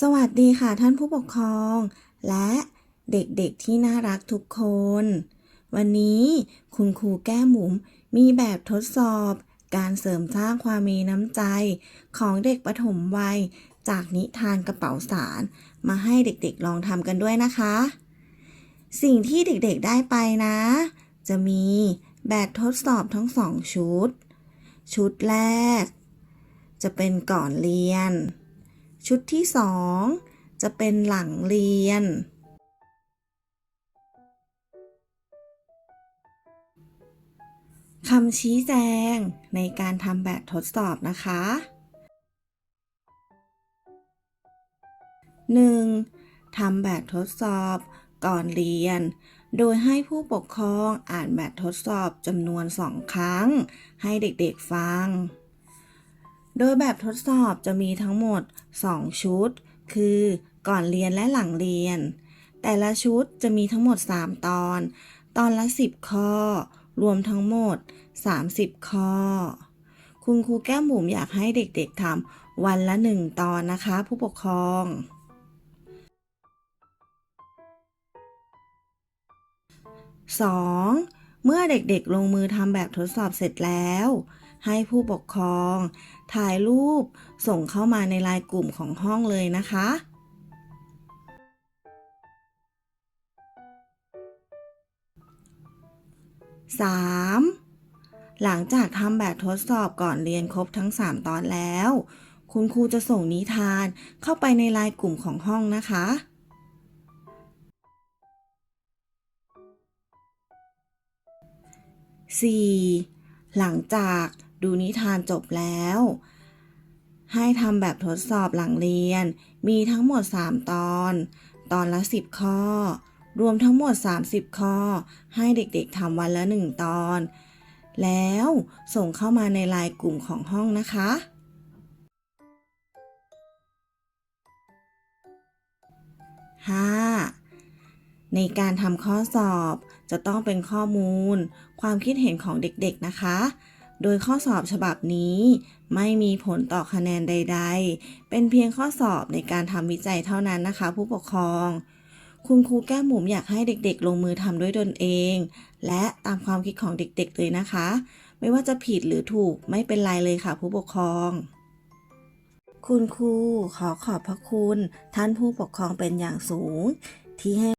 สวัสดีค่ะท่านผู้ปกครอง และเด็กๆที่น่ารักทุกคน วันนี้คุณครูแก้มหมุมมีแบบทดสอบ การเสริมสร้างความมีน้ำใจ ของเด็กปฐมวัย จากนิทานกระเป๋าสาร มาให้เด็กๆลองทำกันด้วยนะคะ สิ่งที่เด็กๆได้ไปนะ จะมีแบบทดสอบทั้งสองชุด ชุดแรก จะเป็นก่อนเรียน ชุดที่สองจะเป็นหลังเรียน คำชี้แจงในการทำแบบทดสอบนะคะ 1. ทำแบบทดสอบก่อนเรียน โดยให้ผู้ปกครองอ่านแบบทดสอบจำนวนสองครั้ง ให้เด็กๆฟัง ดยแบบทดสอบจะมีทั้งหมด 2 ชุด คือก่อนเรียนและหลังเรียน แต่ละชุดจะมีทั้งหมด 3 ตอน ตอนละ 10 ข้อ รวมทั้งหมด 30 ข้อ คุณครูแก้มบุ๋มอยากให้เด็กๆทำวันละ 1 ตอนนะคะ ผู้ปกครอง 2. เมื่อเด็กๆลงมือทำแบบทดสอบเสร็จแล้ว ให้ผู้ปกครอง ถ่ายรูปส่งเข้ามาในไลน์กลุ่มของห้องเลยนะคะ 3. หลังจากทำแบบทดสอบก่อนเรียนครบทั้ง 3 ตอนแล้ว คุณครูจะส่งนิทานเข้าไปในไลน์กลุ่มของห้องนะคะ 4. หลังจาก ดูนิทานจบแล้ว ให้ทำแบบทดสอบหลังเรียน มีทั้งหมด 3 ตอน ตอนละ 10 ข้อ รวมทั้งหมด 30 ข้อ ให้เด็กๆทำวันละ 1 ตอน แล้วส่งเข้ามาในไลน์กลุ่มของห้องนะคะ 5. ในการทำข้อสอบจะต้องเป็นข้อมูล ความคิดเห็นของเด็กๆนะคะ โดยข้อสอบฉบับนี้ไม่มีผลต่อคะแนนใด ๆ เป็นเพียงข้อสอบในการทำวิจัยเท่านั้นนะคะ ผู้ปกครอง คุณครูแก้หมุมอยากให้เด็กๆ ลงมือทำด้วยตนเอง และตามความคิดของเด็กๆเลยนะคะ ไม่ว่าจะผิดหรือถูกไม่เป็นไรเลยค่ะ ผู้ปกครองคุณครูขอขอบพระคุณ ท่านผู้ปกครองเป็นอย่างสูง ที่ให้